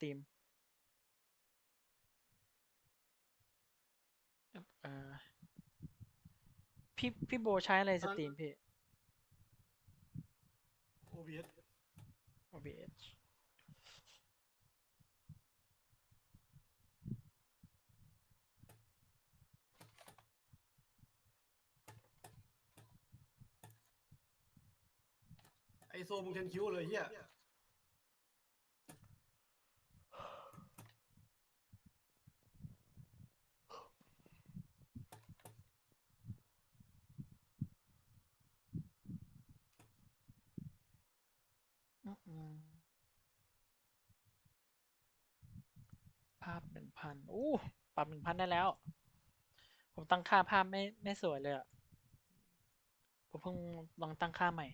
ตรีมเอ่อพี่พี่โบใช้อะไรสตรีมพี่ OBS OBS ไอโซมึงเทนคิวเลยเฮีย อืมอืมภาพหนึ่ งพันอู้ปรับหนึ่งพันได้แล้ว ผมตั้งค่าภาพไม่ไม่สวยเลยอะผมเพิ่งลองตั้งค่าใหม่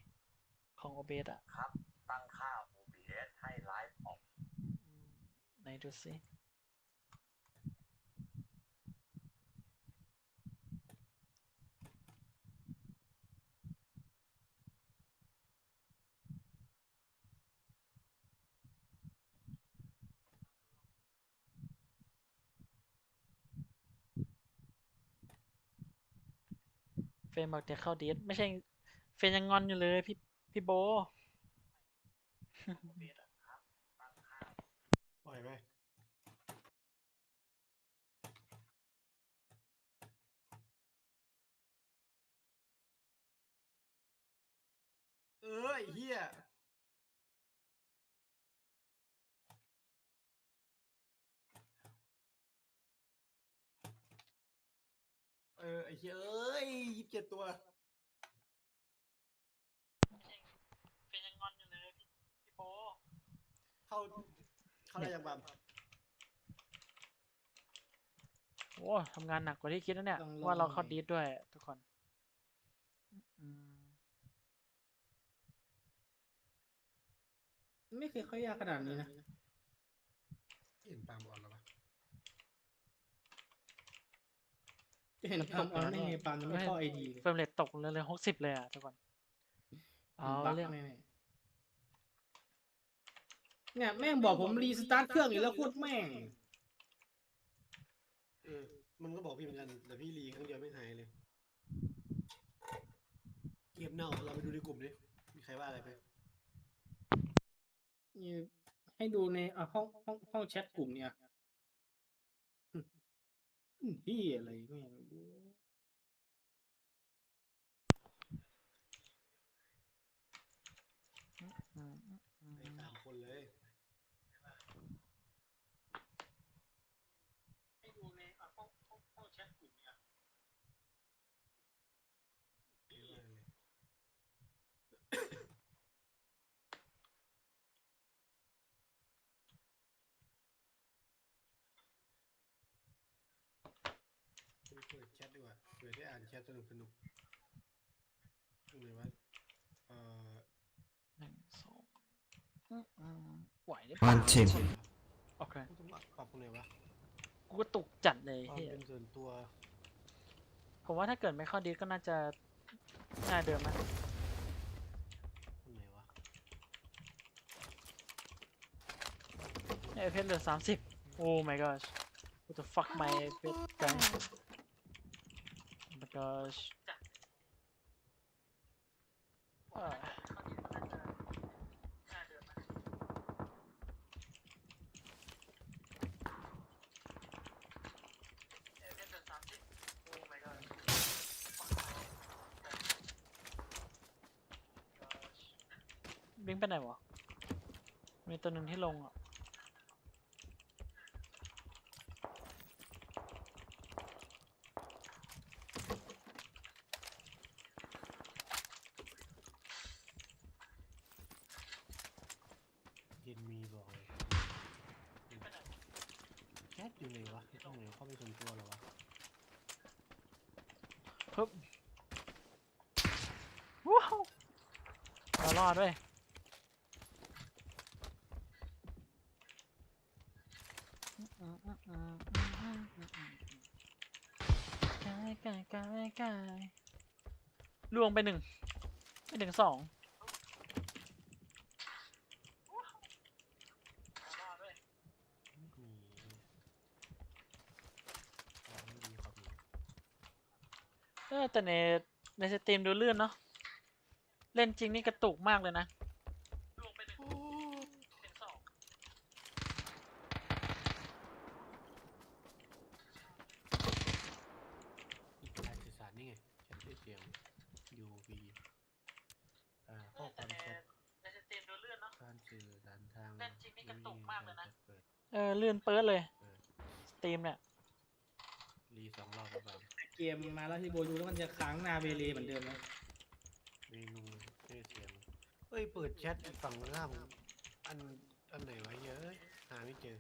ของ OBS อะครับ ตั้งค่า OBS ให้ไลฟ์ออกอืมไหนดูสิ เฟนบอกจะเข้าดีสไม่ใช่ เฟนยังงอนอยู่เลยพี่พี่โบปล่อยไปเออไอเฮีย ออไอเฮียเอ้ยยี่สิบเจ็ดตัวเฟรมยังงอนอยู่เลยพี่พี่โบเข้า เข้าได้ยังบัมโอ้ทำงานหนักกว่าที่คิดนะเนี่ย ต้องลองว่าเราเข้าหน่อย ดีสด้วยทุกคนอืมไม่เคยค่อยยากขนาดนี้นะ เห็นปามอ่อนแล้วปะ จะเห็นปาล์มออนได้ไงปาล์มยังไม่เข้าไอดีเลยเฟรมเรทตกเลยเลยหกสิบเลยอะทุกคนเอาบั๊กเรื่องแน่ๆเนี่ยแม่งบอกผมรีสตาร์ทเครื่องอีกแล้วโคตรแม่งเออมันก็บอกพี่เหมือนกัน แต่พี่รีครั้งเดียวไม่หายเลย เกมเน่าเราไปดูในกลุ่มดิมีใครว่าอะไรไหมนี่ให้ดูในอะห้องห้องห้องแชทกลุ่มเนี่ยที่อะไรแม่ง อืมอืมอื ไอ้ ม สามคนเลย ให้ดูในอะห้องห้องห้องแชทกลุ่มเนี่ย เยอะมากเลยไป เปิดแชทดีกว่าเผื่อได้อ่านแชทสนุกสนุกตรงไหนวะเอ่อหนึ่งสองอืมอืมไหวได้ One ปะ team โอเคต้องปรับตรงไหนวะกูก็ตุกจัดเลยความเฮียเป็นส่วนตัวผมว่าถ้าเกิดไม่เข้าดีสก็น่าจะง่ายเดิมนะตรงไหนวะเอฟเพเหลือสามสิบโอ้ my gosh what the fuck my FPS guy oh my gosh อ่าวิ่งไปไหนวะ มีตัวหนึ่งที่ลงอะ เย็นมีบอกเลย แชทอยู่ไหนวะตรงไหนเข้าไปส่วนตัวเหรอวะปึ๊บว้าวเรารอดด้วยกายกายกายกายลวงไปหนึ่งไม่ถึงสอง อแต่ในในสตรีมดูลื่นเนาะเล่นจริงนี่กระตุกมากเลยนะลงไปหนึ่งเป็นสองอีกการสื่อสารนี่ไงแชทด้วยเสียง UV อ่าข้อความแชทในสตรีมดูลื่นเนาะการสื่อสารทางเล่นจริงนี่กระตุกมากเลยนะเปิดเออลื่นเปิดเลยเปิดสตรีมเนี่ยรีสองรอบแล้วบาง เกมมาแล้วที่โบยูแล้วมันจะค้างหนาเวเลเหมือนเดิมนะเมนูด้วยเสียงเฮ้ยเปิดแชทอีกฝั่งล่างอันอันไหนวะเยอะหาไม่เจอ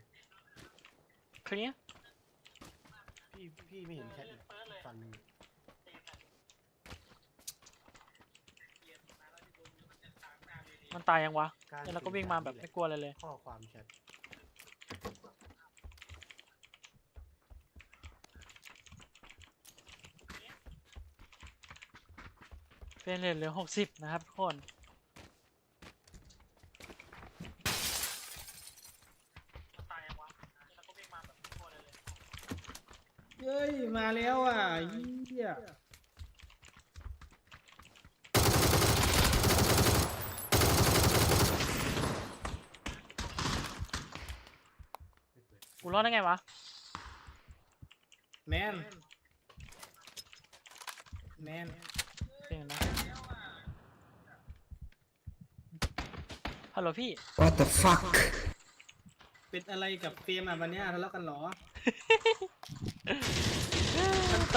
เคลียร์พี่พี่ไม่เห็นแชทอีกฝั่งหนึงมันตายยังวะการเนี่ยเราก็วิ่งมาแบบไม่กลัวอะไรเลย ข้อความแชท เป็นเหรียญเหลือหกสิบนะครับทุกคนเฮ้ย มาแล้วอะเหี้ยไม่เปิดกูรอดได้ไงวะ แมนแมน เป็นไงนะฮัลโหลพี่ What the fuck เป็นอะไรกับเฟรมอะวันเนี้ยทะเลาะกันเหรอ